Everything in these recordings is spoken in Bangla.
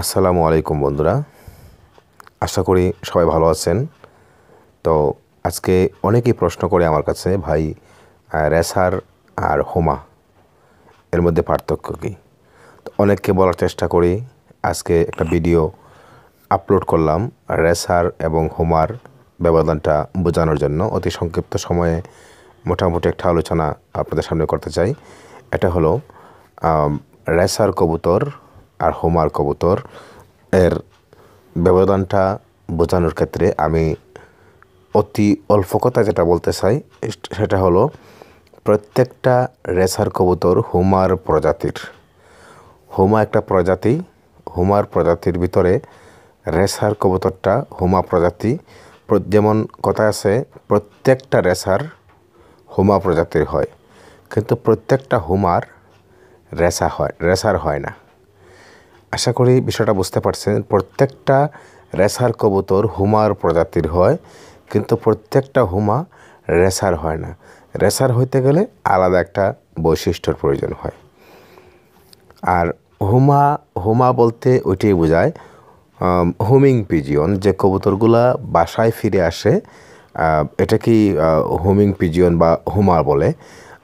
আসসালামু আলাইকুম, বন্ধুরা। আশা করি সবাই ভালো আছেন। তো আজকে অনেকেই প্রশ্ন করে আমার কাছে, ভাই রেসার আর হোমা, এর মধ্যে পার্থক্য কী? তো অনেককে বলার চেষ্টা করি। আজকে একটা ভিডিও আপলোড করলাম রেসার এবং হোমার ব্যবধানটা বোঝানোর জন্য। অতি সংক্ষিপ্ত সময়ে মোটামুটি একটা আলোচনা আপনাদের সামনে করতে চাই। এটা হলো রেসার কবুতর আর হোমার কবুতর এর ব্যবধানটা বোঝানোর ক্ষেত্রে আমি অতি অল্প কথা যেটা বলতে চাই সেটা হলো প্রত্যেকটা রেসার কবুতর হুমার প্রজাতির। হুমা একটা প্রজাতি, হুমার প্রজাতির ভিতরে রেসার কবুতরটা হুমা প্রজাতি। যেমন কথা আছে, প্রত্যেকটা রেসার হুমা প্রজাতির হয়, কিন্তু প্রত্যেকটা হুমার রেসা হয় রেসার হয় না। আশা করি বিষয়টা বুঝতে পারছেন, প্রত্যেকটা রেসার কবুতর হুমার প্রজাতির হয়, কিন্তু প্রত্যেকটা হুমা রেসার হয় না। রেসার হইতে গেলে আলাদা একটা বৈশিষ্ট্যর প্রয়োজন হয়। আর হুমা হুমা বলতে ওইটাই বোঝায় হুমিং পিজিয়ন, যে কবুতরগুলা বাসায় ফিরে আসে এটা কি হুমিং পিজিয়ন বা হুমা বলে?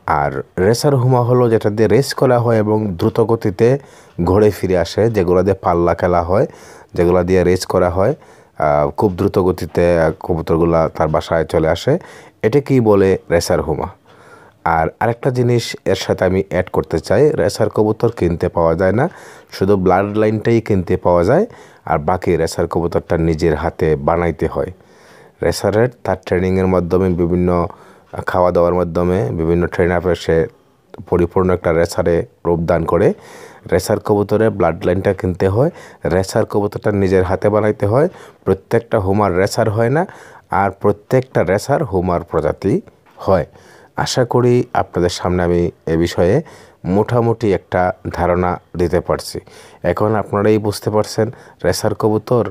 আর রেসার হুমা হলো যেটা দিয়ে রেস করা হয় এবং দ্রুত গতিতে ঘোরে ফিরে আসে, যেগুলো দিয়ে পাল্লা খেলা হয়, যেগুলো দিয়ে রেস করা হয় খুব দ্রুত গতিতে কবুতরগুলো তার বাসায় চলে আসে। এটাকেই বলে রেসার হুমা? আর আরেকটা জিনিস এর সাথে আমি অ্যাড করতে চাই, রেসার কবুতর কিনতে পাওয়া যায় না, শুধু ব্লাড লাইনটাই কিনতে পাওয়া যায়, আর বাকি রেসার কবুতরটা নিজের হাতে বানাইতে হয়। রেসারের তার ট্রেনিংয়ের মাধ্যমে বিভিন্ন খাওয়া দাওয়ার মাধ্যমে বিভিন্ন ট্রেন আপে সে পরিপূর্ণ একটা রেসারে রূপদান করে। রেসার কবুতরে ব্লাড লাইনটা কিনতে হয়, রেসার কবুতরটা নিজের হাতে বানাইতে হয়, প্রত্যেকটা হুমার রেসার হয় না, আর প্রত্যেকটা রেসার হুমার প্রজাতি হয়। আশা করি আপনাদের সামনে আমি এ বিষয়ে মোটামুটি একটা ধারণা দিতে পারছি। এখন আপনারাই বুঝতে পারছেন, রেসার কবুতর,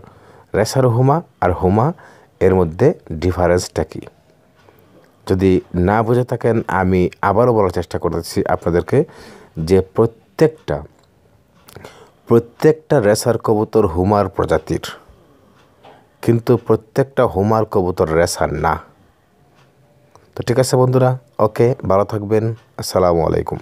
রেসার হুমা আর হুমা এর মধ্যে ডিফারেন্সটা কী। যদি না বুঝে থাকেন, আমি আবারও বলার চেষ্টা করতেছি আপনাদেরকে যে প্রত্যেকটা প্রত্যেকটা রেসার কবুতর হুমার প্রজাতির। কিন্তু প্রত্যেকটা হুমার কবুতর রেসার না। তো ঠিক আছে বন্ধুরা, ওকে, ভালো থাকবেন, আসসালামু আলাইকুম।